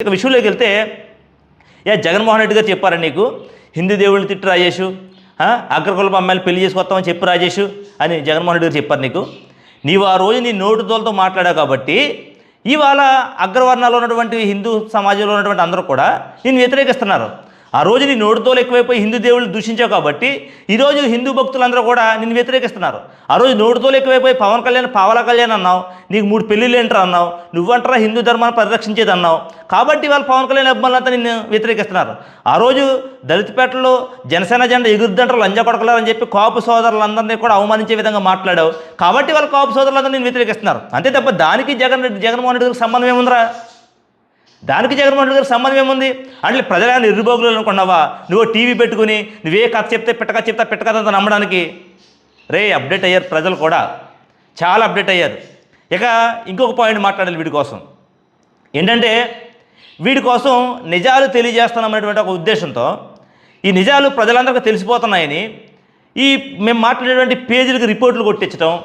ఇక విషయంలోకి వెళ్తే ఏ జగన్మోహన్ రెడ్డి గారు చెప్పారా నీకు? హిందూ దేవుళ్ళని తిట్టు రాజేషు ఆ, అమ్మాయిలు పెళ్ళి చేసుకొస్తామని చెప్పు రాజేషు అని జగన్మోహన్ రెడ్డి గారు చెప్పారు నీకు. నీవు ఆ రోజు నీ నోటుదోలతో మాట్లాడావు కాబట్టి ఇవాళ అగ్రవర్ణాల్లో ఉన్నటువంటి హిందూ సమాజంలో ఉన్నటువంటి అందరూ కూడా నేను వ్యతిరేకిస్తున్నారు. ఆ రోజు నీ నోటితోలు ఎక్కువైపోయి హిందూ దేవుళ్ళు దూషించావు కాబట్టి ఈరోజు హిందూ భక్తులందరూ కూడా నిన్ను వ్యతిరేకిస్తున్నారు. ఆ రోజు నోటితోలు ఎక్కువైపోయి పవన్ కళ్యాణ్ పావలా కళ్యాణ్ అన్నావు నీకు మూడు పెళ్ళిళ్ళు ఏంటరా అన్నావు నువ్వంటారా హిందూ ధర్మాన్ని పరిరక్షించేది అన్నావు కాబట్టి వాళ్ళు పవన్ కళ్యాణ్ అభిమానులంతా నిన్ను వ్యతిరేకిస్తున్నారు. ఆ రోజు దళితపేటలో జనసేన జెండా ఎగురుద్దంటారు లంజ అని చెప్పి కాపు సోదరులందరినీ కూడా అవమానించే విధంగా మాట్లాడావు. కాబట్టి వాళ్ళు కాపు సోదరులందరూ నేను వ్యతిరేకిస్తున్నారు. అంతే తప్ప దానికి జగన్ రెడ్డి జగన్మోహన్ రెడ్డి సంబంధం ఏముందిరా? దానికి జగన్మోహన్ రెడ్డి గారికి సంబంధం ఏముంది? అంటే ప్రజలను ఇరుబోగులు అనుకున్నావా? నువ్వు టీవీ పెట్టుకుని నువ్వే కథ చెప్తే పిట్టక చెప్తా పెట్టకదంతా నమ్మడానికి? రే అప్డేట్ అయ్యారు ప్రజలు కూడా. చాలా అప్డేట్ అయ్యారు. ఇక ఇంకొక పాయింట్ మాట్లాడాలి వీడి కోసం. ఏంటంటే వీడి కోసం నిజాలు తెలియజేస్తున్నామనేటువంటి ఒక ఉద్దేశంతో ఈ నిజాలు ప్రజలందరికీ తెలిసిపోతున్నాయని ఈ మేము మాట్లాడేటువంటి పేజీలకు రిపోర్ట్లు కొట్టించడం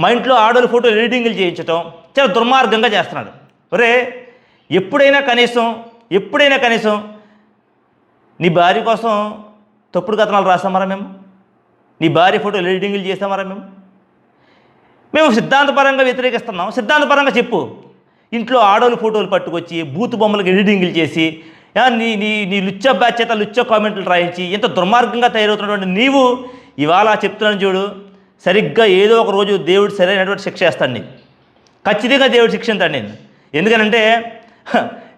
మా ఇంట్లో ఆడోళ్ళ ఫోటోలు ఎడిటింగ్లు చేయించడం చాలా దుర్మార్గంగా చేస్తున్నాడు. ఒరే ఎప్పుడైనా కనీసం ఎప్పుడైనా కనీసం నీ భార్య కోసం తప్పుడు కథనాలు రాస్తామరా మేము? నీ భార్య ఫోటోలు ఎడిటింగ్లు చేస్తామరా మేము? మేము సిద్ధాంతపరంగా వ్యతిరేకిస్తున్నాం. సిద్ధాంతపరంగా చెప్పు. ఇంట్లో ఆడోళ్ళ ఫోటోలు పట్టుకొచ్చి బూత్ బొమ్మలకు ఎడిటింగ్లు చేసి నీ నీ నీ లుచ్చ బాధ్యత లుచ్చ కామెంట్లు రాయించి ఇంత దుర్మార్గంగా తయారవుతున్నటువంటి నీవు ఇవాళ చెప్తున్నాను చూడు సరిగ్గా ఏదో ఒక రోజు దేవుడు సరైనటువంటి శిక్ష వేస్తాను నేను ఖచ్చితంగా దేవుడు శిక్షిస్తాడు నేను ఎందుకనంటే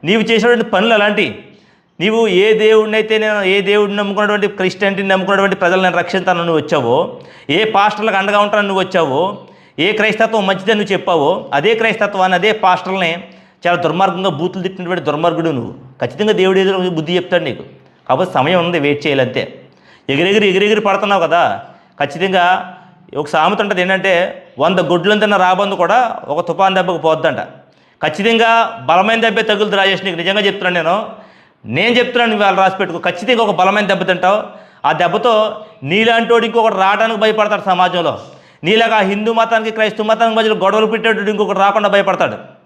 నీవు చేసినటువంటి పనులు అలాంటివి నీవు ఏ దేవుడినైతే నేను ఏ దేవుడిని నమ్ముకున్నటువంటి క్రిస్టియానిటీని నమ్ముకున్నటువంటి ప్రజలను నేను రక్షిస్తాను నువ్వు వచ్చావో ఏ పాస్టర్లకు అండగా ఉంటాను నువ్వు వచ్చావో ఏ క్రైస్తత్వం మంచిదని నువ్వు చెప్పావో అదే క్రైస్తత్వాన్ని అదే పాస్టర్ని చాలా దుర్మార్గంగా బూతులు తిట్టినటువంటి దుర్మార్గుడు నువ్వు. ఖచ్చితంగా దేవుడు ఏదో బుద్ధి చెప్తాడు నీకు. కాబట్టి సమయం ఉంది వెయిట్ చేయాలంతే ఎగిరెగిరి ఎగిరెగిరి పడుతున్నావు కదా ఖచ్చితంగా ఒక సామెత ఉంటుంది ఏంటంటే వంద గుడ్లను తిన్న రాబందు కూడా ఒక తుఫాన్ దెబ్బకు పోద్దంట. ఖచ్చితంగా బలమైన దెబ్బే తగులుతు రాజేష్ నీకు నిజంగా చెప్తున్నాను నేను. నేను చెప్తున్నాను నువ్వు వాళ్ళు రాసి పెట్టుకో. ఖచ్చితంగా ఒక బలమైన దెబ్బ తింటావు. ఆ దెబ్బతో నీలాంటి వాడు ఇంకొకటి రావడానికి భయపడతాడు సమాజంలో. నీలాగా హిందూ మతానికి క్రైస్తవ మతానికి మధ్యలో గొడవలు పెట్టేటోడు ఇంకొకటి రాకుండా భయపడతాడు.